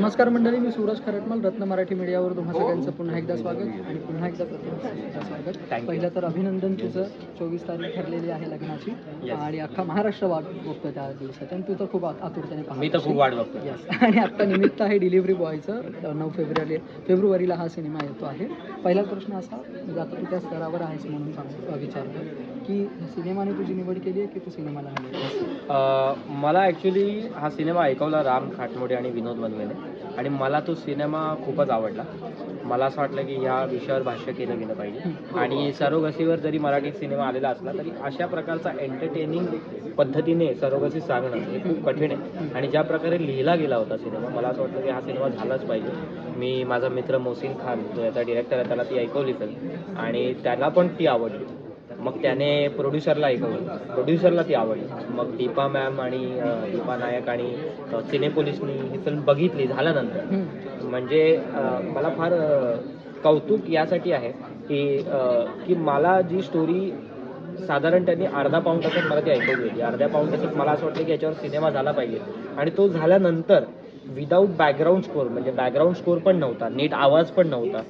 नमस्कार मंडळी मी सूरज खरटमल रत्न मराठी मीडियावर तुम्हा सगळ्यांचं पुन्हा एकदा स्वागत आणि पुन्हा एकदा स्वागत. पहिलं तर अभिनंदन तुझं. चोवीस तारीख ठरलेली आहे लग्नाची. आणि अख्खा महाराष्ट्र वाट बघतो त्या दिवसाची आणि तू तर खूप आतुरतेने पाहत मी तर खूप असशील. वाट बघतो Yes. आणि आता निमित्त आहे डिलिव्हरी बॉयचं. नऊ फेब्रुवारी फेब्रुवारीला हा सिनेमा येतो आहे. पहिला प्रश्न असा म्हणजे आता तू त्या स्तरावर आहेस म्हणून सांग विचारतो की सिनेमाने तुझी निवड केली आहे की तू सिनेमाला मला ॲक्च्युली हा सिनेमा ऐकवला राम खाटमोडे आणि विनोद बनवेने आणि मला तो सिनेमा खूपच आवडला. मला असं वाटलं की ह्या विषयावर भाष्य केलं गेलं पाहिजे. आणि सरोगसीवर जरी मराठी सिनेमा आलेला असला तरी अशा प्रकारचा एंटरटेनिंग पद्धतीने सरोगसी सांगणं हे खूप कठीण आहे. आणि ज्या प्रकारे लिहिला गेला होता सिनेमा मला असं वाटलं की हा सिनेमा झालाच पाहिजे. मी माझा मित्र मोहसिन खान जो याचा डिरेक्टर आहे त्याला ती ऐकवली सर आणि त्याला पण ती आवडली. मग त्याने प्रोड्युसरला ऐकवलं. प्रोड्युसरला ती आवडली. मग दीपा मॅम आणि दीपा नायक आणि अं, सिने पोलिसनी ही फिल्म बघितली झाल्यानंतर. म्हणजे मला फार कौतुक यासाठी आहे की की मला जी स्टोरी साधारण त्यांनी अर्धा पाऊण तासात मला ती ऐकवली. होती अर्ध्या पाऊण तासात मला असं वाटतं की याच्यावर सिनेमा झाला पाहिजे. आणि तो झाल्यानंतर विदाऊट बॅकग्राऊंड स्कोर म्हणजे बॅकग्राऊंड स्कोर पण नव्हता नीट आवाज पण नव्हता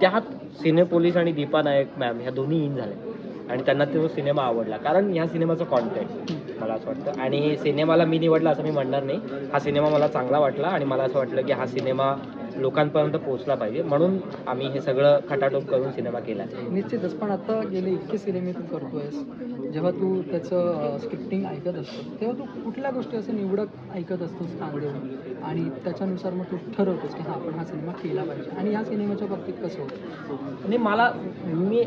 त्यात सिने पोलीस आणि दीपा नायक मॅम ह्या दोन्ही इन झाल्या आणि त्यांना तो सिनेमा आवडला. कारण ह्या सिनेमाचं कॉन्टेंट मला असं वाटतं. आणि सिनेमाला मी निवडला असं मी म्हणणार नाही. हा सिनेमा मला चांगला वाटला आणि मला असं वाटलं की हा सिनेमा लोकांपर्यंत पोहोचला पाहिजे. म्हणून आम्ही हे सगळं खटाटोप करून सिनेमा केला. निश्चितच पण आता गेले इतके सिनेमे तू करतोयस. जेव्हा तू त्याचं स्क्रिप्टिंग ऐकत असतो तेव्हा तू कुठल्या गोष्टी असं निवडक ऐकत असतोस कान देऊन आणि त्याच्यानुसार मग तू ठरवतोस की हा आपण हा सिनेमा केला पाहिजे. आणि या सिनेमाच्या बाबतीत कसं होतं? आणि मला मी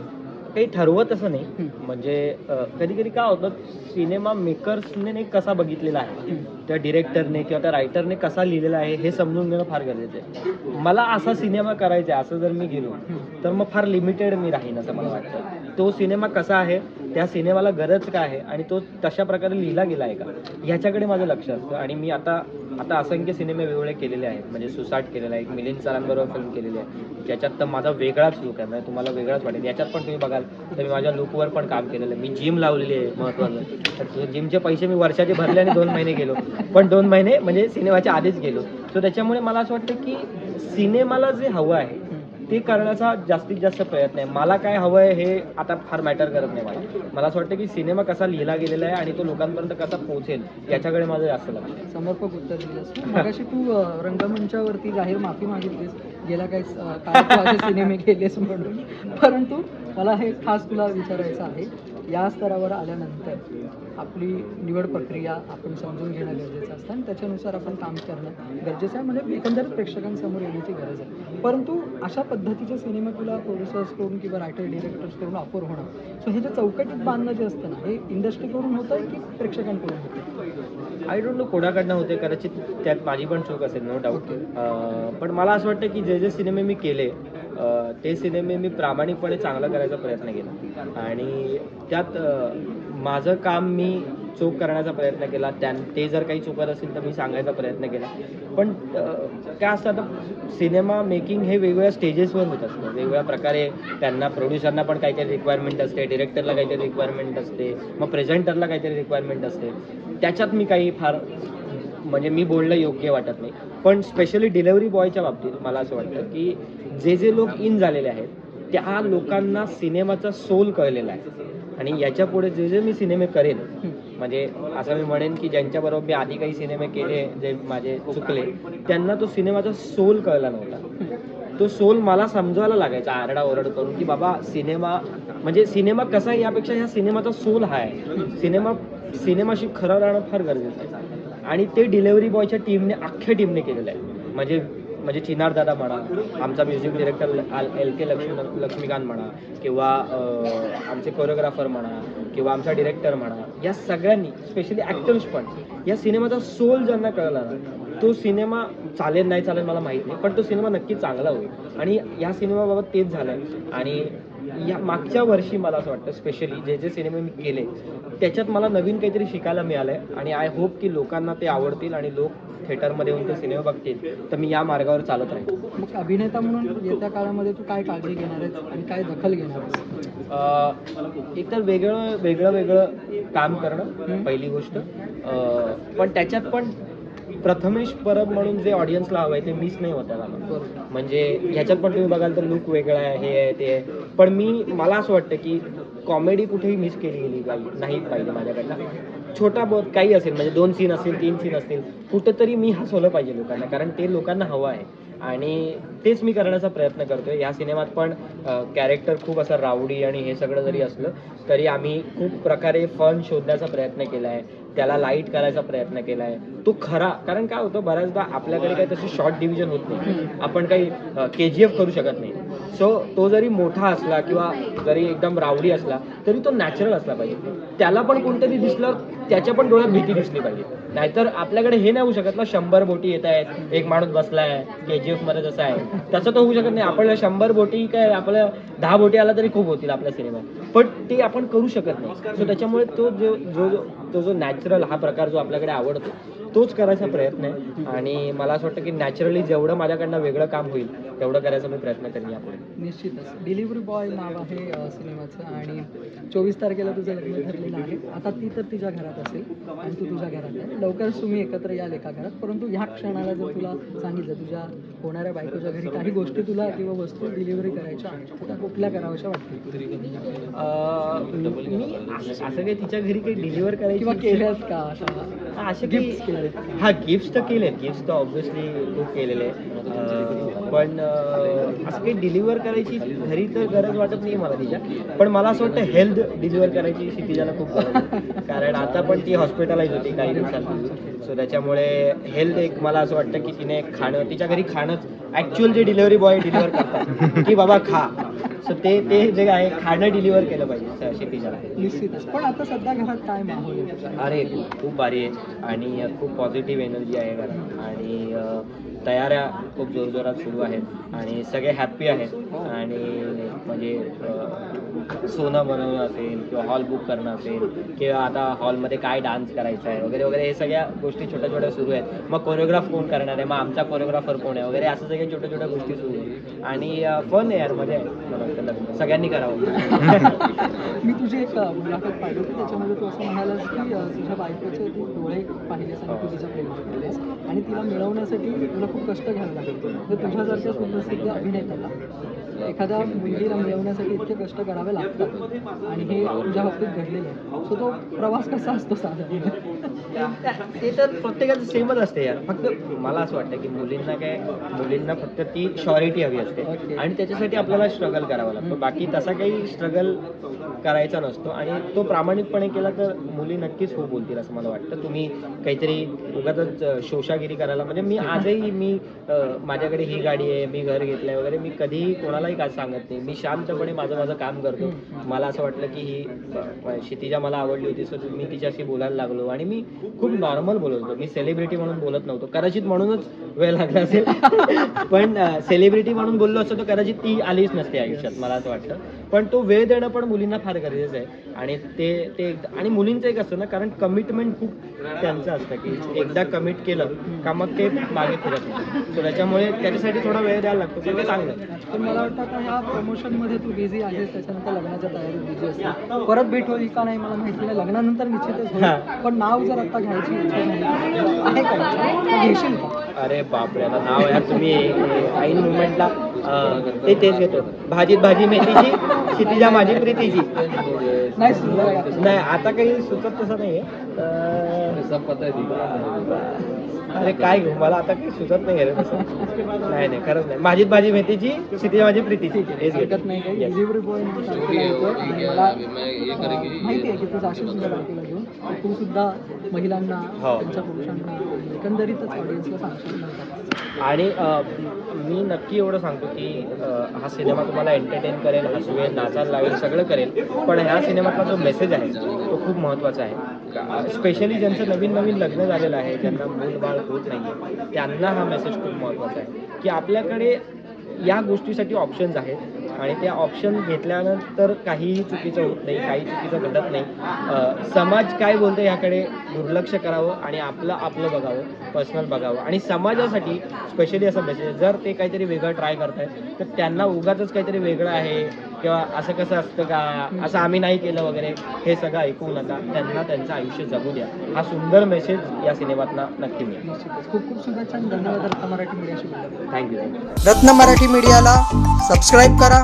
काही ठरवत असं नाही. म्हणजे कधी कधी काय होतं सिनेमा मेकर्सने नाही कसा बघितलेला आहे. त्या डिरेक्टरने किंवा त्या रायटरने कसा लिहिलेला आहे हे समजून घेणं फार गरजेचं आहे. मला असा सिनेमा करायचा आहे असं जर मी गेलो तर मग फार लिमिटेड मी राहीन असं मला वाटतं. तो सिनेमा कसा आहे त्या सिनेमाला गरज काय आहे आणि तो तशा प्रकारे लिहिला गेला आहे का? ह्याच्याकडे माझं लक्ष असतं आणि मी आता आता असंख्य सिनेमे वेगवेगळे केलेले आहेत. म्हणजे सुसाट केलेला आहे एक मिलिंद सरांबरोबर फिल्म केलेली आहे. ज्याच्यात तर माझा वेगळाच लुक आहे. म्हणजे तुम्हाला वेगळाच वाटेल. याच्यात पण तुम्ही बघाल तर मी माझ्या लुकवर पण काम केलेलं आहे. मी जिम लावलेली आहे महत्त्वाचं. तर जिमचे पैसे मी वर्षाचे भरले आणि दोन महिने गेलो. पण दोन महिने म्हणजे सिनेमाच्या आधीच गेलो. सो त्याच्यामुळे मला असं वाटतं की सिनेमाला जे हवं आहे ते करण्याचा जास्तीत जास्त प्रयत्न आहे. मला काय हवं आहे हे आता फार मॅटर करत नाही मला. मला असं वाटतं की सिनेमा कसा लिहिला गेलेला आहे आणि तो लोकांपर्यंत कसा पोहोचेल याच्याकडे माझं जास्त लक्ष समर्पक उत्तर दिलंस तू. रंगमंचावरती जाहीर माफी मागितलीस. गेल्या काही सिनेमे केलेस म्हणून. परंतु मला हे खास तुला विचारायचं आहे. या स्तरावर आल्यानंतर आपली निवड प्रक्रिया आपण समजून घेणं गरजेचं असतं आणि त्याच्यानुसार आपण काम करणं गरजेचं आहे. म्हणजे एकंदरीत प्रेक्षकांसमोर येण्याची गरज आहे. परंतु अशा पद्धतीचे सिनेमे तुला प्रोड्युसर्सकडून किंवा रायटर डिरेक्टर्सकडून ऑफर होणं सो हे जे चौकटीत बांधणं जे असतं ना हे इंडस्ट्रीकडून होतं आहे की प्रेक्षकांकडून होतं? आय डोंट नो कोणाकडनं होते कदाचित त्यात माझी पण चूक असेल नो डाऊट पण मला असं वाटतं की जे जे सिनेमे मी केले ते सिनेमे मी प्रामाणिकपणे चांगलं करायचा प्रयत्न केला. आणि त्यात माझं काम मी चूक करण्याचा प्रयत्न केला त्या ते जर काही चुकत असेल तर मी सांगायचा प्रयत्न केला. पण काय असतं आता सिनेमा मेकिंग हे वेगवेगळ्या स्टेजेसवर होत असतं. वेगवेगळ्या प्रकारे त्यांना प्रोड्युसरना पण काहीतरी रिक्वायरमेंट असते डिरेक्टरला काहीतरी रिक्वायरमेंट असते मग प्रेझेंटरला काहीतरी रिक्वायरमेंट असते. त्याच्यात मी काही फार म्हणजे मी बोलणं योग्य वाटत नाही. पण स्पेशली डिलेवरी बॉयच्या बाबतीत मला असं वाटतं की जे जे लोक इन झालेले आहेत त्या लोकांना सिनेमाचा सोल कळलेला आहे. आणि याच्यापुढे जे जे मी सिनेमे करेन म्हणजे असं मी म्हणेन की ज्यांच्याबरोबर मी आधी काही सिनेमे केले जे माझे चुकले त्यांना तो सिनेमाचा सोल कळला नव्हता. तो सोल मला समजवायला लागायचा आरडा ओरड करून की बाबा सिनेमा म्हणजे सिनेमा कसा आहे यापेक्षा ह्या सिनेमाचा सोल हा आहे. सिनेमा सिनेमाशी खरं राहणं फार गरजेचं आहे. आणि ते डिलेवरी बॉयच्या टीमने अख्ख्या टीमने केलेलं आहे. म्हणजे म्हणजे चिनार दादा म्हणा आमचा music director L K Laxmi Laxmikant म्हणा किंवा आमचे कोरिओग्राफर म्हणा किंवा आमचा डिरेक्टर म्हणा या सगळ्यांनी स्पेशली ॲक्टर्स पण या सिनेमाचा सोल ज्यांना कळला ना तो सिनेमा चालेल नाही चालेल मला माहीत नाही पण तो सिनेमा नक्की चांगला होईल. आणि या सिनेमाबाबत तेच झालं आहे आणि या मागच्या वर्षी मला असं वाटतं स्पेशली जे जे सिनेमे मी केले त्याच्यात मला नवीन काहीतरी शिकायला मिळालं आहे आणि आय होप की लोकांना ते आवडतील आणि लोक थिएटरमध्ये येऊन ते सिनेमा बघतील तर मी या मार्गावर चालत राहील मग अभिनेता म्हणून येत्या काळामध्ये तू काय काळजी घेणार आहेस आणि काय दखल घेणार आहेस? अं, एकतर वेगळं वेगळं वेगळं काम करणं पहिली गोष्ट. अं, पण त्याच्यात पण प्रथमेश परब म्हणून जे ऑडियन्सला हवं आहे ते मिस नाही होत आहे मला म्हणजे ह्याच्यात पण तुम्ही बघाल तर लुक वेगळा आहे हे आहे ते आहे. पण मी मला असं वाटतं की कॉमेडी कुठेही मिस केली गेली पाहिजे नाही पाहिजे माझ्याकडनं. छोटा बहुत काही असेल म्हणजे दोन सीन असतील तीन सीन असतील कुठंतरी मी हसवलं पाहिजे लोकांना कारण ते लोकांना हवं आहे. आणि तेच मी करण्याचा प्रयत्न करतोय. या सिनेमात पण कॅरेक्टर खूप असं रावडी आणि हे सगळं जरी असलं तरी आम्ही खूप प्रकारे फन शोधण्याचा प्रयत्न केला आहे. त्याला लाइट करायचा प्रयत्न केला आहे तो खरा. कारण काय होतं बऱ्याचदा आपल्याकडे काही तशी शॉर्ट डिव्हिजन होत नाही. आपण काही के जी एफ करू शकत नाही. सो तो जरी मोठा असला किंवा जरी एकदम रावडी असला तरी तो नॅचरल असला पाहिजे. त्याला पण कोणतरी दिसलं त्याच्या पण डोळ्यात भीती दिसली पाहिजे. नाहीतर आपल्याकडे हे नाही होऊ शकत ना शंभर बोटी येत आहेत एक माणूस बसलाय के जी एफमध्ये जसं आहे. तसं तर होऊ शकत नाही. आपल्याला शंभर बोटी काय आपल्या दहा बोटी आला तरी खूप होतील आपल्या सिनेमात. पण ते आपण करू शकत नाही. सो त्याच्यामुळे तो जो जो जो- तो जो नॅचरल हा प्रकार जो आपल्याकडे आवडतो तोच करायचा प्रयत्न आहे. आणि मला असं वाटतं की नॅचरली जेवढं माझ्याकडनं वेगळं काम होईल तेवढं करायचा मी प्रयत्न करेन यापुढे. निश्चितच. डिलिव्हरी बॉय नाव आहे सिनेमाचं. आणि चोवीस तारखेला तुझं लग्न ठरलेलं आहे. आता ती तर तिच्या घरात असेल आणि तू तुझ्या घरात आहे लवकरच तुम्ही एकत्र याल एका घरात परंतु ह्या क्षणाला जर तुला सांगितलं तुझ्या होणाऱ्या बायकोच्या घरी काही गोष्टी तुला किंवा वस्तू डिलिव्हरी करायच्या आहेत त्या कुठल्या कराव्याच्या वाटतील? मी असं काही तिच्या घरी काही डिलिव्हर करायची किंवा केल्यात का अशा हा, असे गिफ्ट केले हा गिफ्ट तर केले गिफ्ट तर ऑब्व्हियसली खूप केलेले पण असं काही डिलिव्हर करायची घरी तर गरज वाटत नाही मला तिच्या. पण मला असं वाटतं हेल्थ डिलिव्हर करायची क्षितिजाला खूप. कारण आता पण ती हॉस्पिटलाइज होती काही दिवसांपूर्वी. सो त्याच्यामुळे हेल्थ एक मला असं वाटतं की तिने खाणं तिच्या घरी खाणंच. ॲक्च्युअल जे डिलिव्हरी बॉय डिलिव्हर करतात. की बाबा खा. सो ते ते जे आहे खाणं डिलिव्हर केलं पाहिजे निश्चितच. पण आता सध्या घरात काय माहोल? अरे खूप भारी आहे. आणि खूप पॉझिटिव्ह एनर्जी आहे घरात. आणि तयाऱ्या खूप जोरजोरात सुरू आहेत आणि सगळे हॅप्पी आहेत आणि म्हणजे सोनं बनवणं असेल किंवा हॉल बुक करणं असेल किंवा आता हॉलमध्ये काय डान्स करायचा आहे वगैरे वगैरे हे सगळ्या गोष्टी छोट्या छोट्या सुरू आहेत. मग कोरिओग्राफ कोण करणार आहे? मग आमचा कोरिओग्राफर कोण आहे? वगैरे असं सगळ्या छोट्या छोट्या गोष्टी सुरू आहेत. आणि फन आहे यार मजा आहे. सगळ्यांनी करावं. मी तुझी एक मुलाखत पाहिली होती. त्याच्यामध्ये तू असं म्हणालास की तुझ्या बायकोचे तू डोळे पाहिलेस आणि प्रेमात पडलेस आणि तिला मिळवण्यासाठी तुला खूप कष्ट घ्यावे लागतात तर तुझ्यासारख्या सुप्रसिद्ध अभिनेत्याला एखाद्या मुलगीला मिळवण्यासाठी इतके कष्ट करावे लागतात. आणि हे तुझ्या बाबतीत घडलेलं आहे. सो तो प्रवास कसा असतो साधारण? ते तर प्रत्येकाचं सेमच असते यार. फक्त मला असं वाटतं की मुलींना काय मुलींना फक्त ती शॉरिटी हवी असते. आणि त्याच्यासाठी आपल्याला स्ट्रगल करावा लागतो. बाकी तसा काही स्ट्रगल करायचा नसतो. आणि तो प्रामाणिकपणे केला तर मुली नक्कीच हो बोलतील असं मला वाटतं. तुम्ही काहीतरी उगाच शोषागिरी करायला म्हणजे मी आजही मी माझ्याकडे ही गाडी आहे मी घर घेतलंय वगैरे. मी कधीही कोणालाही काय सांगत नाही. मी शांतपणे माझं माझं काम करतो. मला असं वाटलं की ही क्षितिजा मला आवडली होती सो मी तिच्याशी बोलायला लागलो. आणि मी खूप नॉर्मल बोलत होतो. मी सेलिब्रिटी म्हणून बोलत नव्हतो. कदाचित म्हणूनच वेळ लागला असेल. पण सेलिब्रिटी म्हणून बोललो असतो तर कदाचित ती आलीच नसते आयुष्यात मला असं वाटतं. पण तो वेळ देणं पण मुलींना फार गरजेचं आहे. आणि ते ते आणि मुलींचं एक असतं ना कारण कमिटमेंट खूप त्यांचं असतं की एकदा कमिट केलं का मग ते मागे फिरत नाही. सो त्याच्यामुळे त्याच्यासाठी थोडा वेळ द्यायला लागतो ते चांगलं. पण मला वाटतं आता ह्या प्रमोशनमध्ये तू बिझी आहेस त्याच्यानंतर लग्नाच्या तयारीत बिझी असते परत भेट होईल का नाही मला माहिती नाही. लग्नानंतर निश्चितच. पण नाव जर आता घ्यायची आहे का? घेशील का? अरे बापरे आता नाव यार तुम्ही ऐन मुवमेंटला ते तेच घेतो. भाजीत भाजी मेथीची क्षितिजा माझी प्रीतीची. नाही? नाही आता काही सुचत तसं नाहीये. अं, अरे काय घेऊ मला आता काही सुचत नाही रे तसं. नाही नाही खरंच नाही. माझीत भाजी मेथीची क्षितिजा माझी प्रीतीची. हेच घेतो. हरकत नाही काही Yes. डिलिव्हरी बॉय तारखेला येतोय आणि मला अं, माहिती आहे की तू जाशील सुद्धा तारखेला घेऊन तर तू सुद्धा महिलांना हो. त्यांच्या पुरुषांना एकंदरीतच ऑडियन्सला सांगशील? आणि मी नक्की एवढं सांगतो की हा सिनेमा तुम्हाला एंटरटेन करेल हसवेल नाचायला लावेल सगळं करेल पण ह्या सिनेमातला जो मेसेज आहे तो खूप महत्त्वाचा आहे स्पेशली ज्यांचं नवीन नवीन लग्न झालेलं आहे ज्यांना मूल बाळ होत नाही त्यांना हा मेसेज खूप महत्त्वाचा आहे की आपल्याकडे या गोष्टीसाठी ऑप्शन्स आहेत आणि ते ऑप्शन घेतल्यानंतर काहीही चुकीचं होत नाही काही चुकीचं घडत नाही. समाज काय बोलतो ह्याकडे दुर्लक्ष करावं आणि आपलं आपलं बघावं पर्सनल बघावं. आणि समाजासाठी स्पेशली असं मेसेज जर ते काहीतरी वेगळं ट्राय करतायत तर त्यांना उगाच काहीतरी वेगळं आहे किंवा असं कसं असतं का असं आम्ही नाही केलं वगैरे हे सगळं ऐकू नका. त्यांना त्यांचं आयुष्य जगू द्या. हा सुंदर मेसेज या सिनेमातला नक्की मिळेल. खूप खूप शुभेच्छा आणि धन्यवाद Ratna Marathi मीडियाशी thank you thank you Ratna Marathi मीडियाला सबस्क्राईब करा.